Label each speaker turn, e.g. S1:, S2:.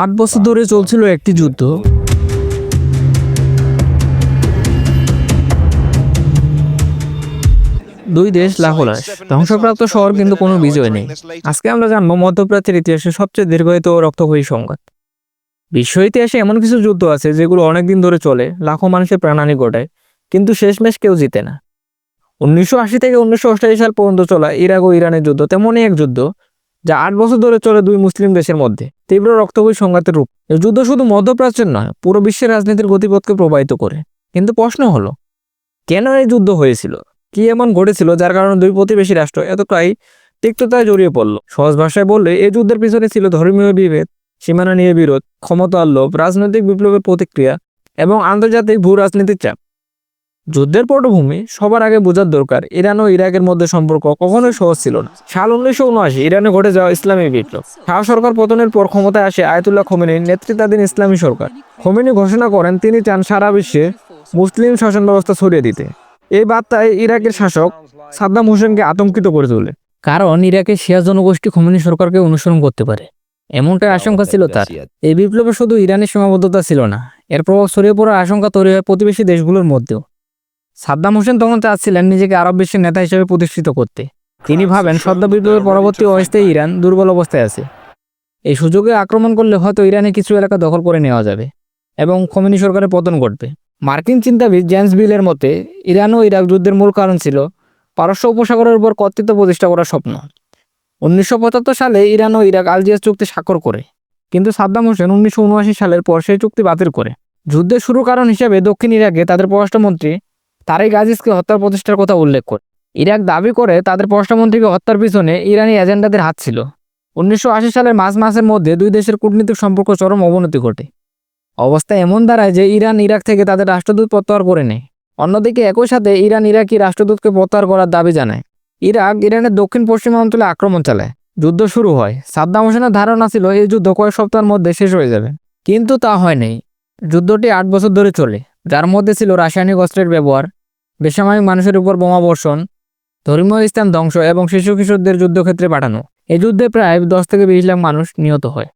S1: আট বছর ধরে চলছিল একটি যুদ্ধ। দুই দেশ লাখো লাশ ধ্বংসপ্রাপ্ত শহর কিন্তু কোনো বিজয় নেই। আজকে আমরা জানব মধ্যপ্রাচ্যের ইতিহাসে সবচেয়ে দীর্ঘায়িত রক্তক্ষয়ী সংঘাত বিশ্ব ইতিহাসে এমন কিছু যুদ্ধ আছে যেগুলো অনেকদিন ধরে চলে, লাখো মানুষের প্রাণহানি ঘটায়, কিন্তু শেষমেশ কেউ জিতে না। উনিশশো আশি থেকে উনিশশো সাল পর্যন্ত চলা ইরাক ও ইরানের যুদ্ধ তেমনই এক যুদ্ধ যা আট বছর ধরে চলে দুই মুসলিম দেশের মধ্যে। তীব্র রক্তক্ষয়ী সংঘাতের রূপ। যুদ্ধ শুধু মধ্যপ্রাচ্যের নয়, পুরো বিশ্বের রাজনীতির গতিপথকে প্রবাহিত করে। কিন্তু প্রশ্ন হলো, কেন এই যুদ্ধ হয়েছিল? কি এমন ঘটেছিল যার কারণে দুই প্রতিবেশী রাষ্ট্র এতটাই তিক্ততায় জড়িয়ে পড়ল? সহজ ভাষায় বললে এই যুদ্ধের পিছনে ছিল ধর্মীয় বিভেদ, সীমানা নিয়ে বিরোধ, ক্ষমতার লোভ, রাজনৈতিক বিপ্লবের প্রতিক্রিয়া এবং আন্তর্জাতিক ভূ রাজনীতির চাপ। যুদ্ধের পটভূমি সবার আগে বোঝার দরকার। ইরান ও ইরাকের মধ্যে সম্পর্ক কখনোই সহজ ছিল না। সাল উনিশশো উনআশি ইরানে ঘটে যাওয়া ইসলামী বিপ্লব। শাহ সরকার পতনের পর ক্ষমতায় আসে আয়তুল্লাহ খোমেনির নেতৃত্বাধীন ইসলামী সরকার। খোমেনি ঘোষণা করেন, তিনি চান সারা বিশ্বে মুসলিম শাসন ব্যবস্থা ছড়িয়ে দিতে। এই বার্তায় ইরাকের শাসক সাদ্দাম হোসেনকে আতঙ্কিত করে তোলে। কারণ ইরাকের শিয়া জনগোষ্ঠী খোমেনি সরকারকে অনুসরণ করতে পারে। এমনটাই আশঙ্কা ছিল তার। এই বিপ্লবে শুধু ইরানের সীমাবদ্ধতা ছিল না, এর প্রভাব ছড়িয়ে পড়ার আশঙ্কা তৈরি হয় প্রতিবেশী দেশগুলোর মধ্যেও। সাদ্দাম হোসেন তখন চাচ্ছিলেন নিজেকে আরব বিশ্বের নেতা হিসেবে প্রতিষ্ঠিত করতে। তিনি ভাবেন সদ্য বিপ্লবের পরবর্তী অবস্থায় ইরান দুর্বল অবস্থায় আছে। এই সুযোগে আক্রমণ করলে হয়তো ইরানে কিছু এলাকা দখল করে নেওয়া যাবে এবং খমেনি সরকারের পতন ঘটবে। মার্কিন চিন্তাবিদ জেমস বিলের মতে, ইরান ও ইরাক যুদ্ধের মূল কারণ ছিল পারস্য উপসাগরের উপর কর্তৃত্ব প্রতিষ্ঠা করার স্বপ্ন। উনিশশো পঁচাত্তর সালে ইরান ও ইরাক আলজিয়াস চুক্তি স্বাক্ষর করে, কিন্তু সাদ্দাম হোসেন উনিশশো উনআশি সালের পর সেই চুক্তি বাতিল করে। যুদ্ধের শুরু কারণ হিসেবে দক্ষিণ ইরাকে তাদের পররাষ্ট্রমন্ত্রী তারেক আজিজকে হত্যার প্রতিষ্ঠার কথা উল্লেখ করে। ইরাক দাবি করে তাদের পররাষ্ট্রমন্ত্রীকে হত্যার পিছনে ইরানি এজেন্ডাদের হাত ছিল। উনিশশো আশি সালের মার্চ মাসের মধ্যে দুই দেশের কূটনীতিক সম্পর্ক চরম অবনতি ঘটে। অবস্থা এমন দাঁড়ায় যে ইরান ইরাক থেকে তাদের রাষ্ট্রদূত প্রত্যাহার করে নেয়। অন্যদিকে একই সাথে ইরান ইরাকি রাষ্ট্রদূতকে প্রত্যাহার করার দাবি জানায়। ইরাক ইরানের দক্ষিণ পশ্চিমাঞ্চলে আক্রমণ চালায়। যুদ্ধ শুরু হয়। সাদ্দাম হোসেনের ধারণা ছিল এই যুদ্ধ কয়েক সপ্তাহের মধ্যে শেষ হয়ে যাবে। কিন্তু তা হয়নি। যুদ্ধটি আট বছর ধরে চলে। যার মধ্যে ছিল রাসায়নিক অস্ত্রের ব্যবহার, বেসামরিক মানুষের উপর বোমা বর্ষণ, ধর্মীয় স্থান ধ্বংস এবং শিশু কিশোরদের যুদ্ধক্ষেত্রে পাঠানো। এই যুদ্ধে প্রায় দশ থেকে বিশ লাখ মানুষ নিহত হয়।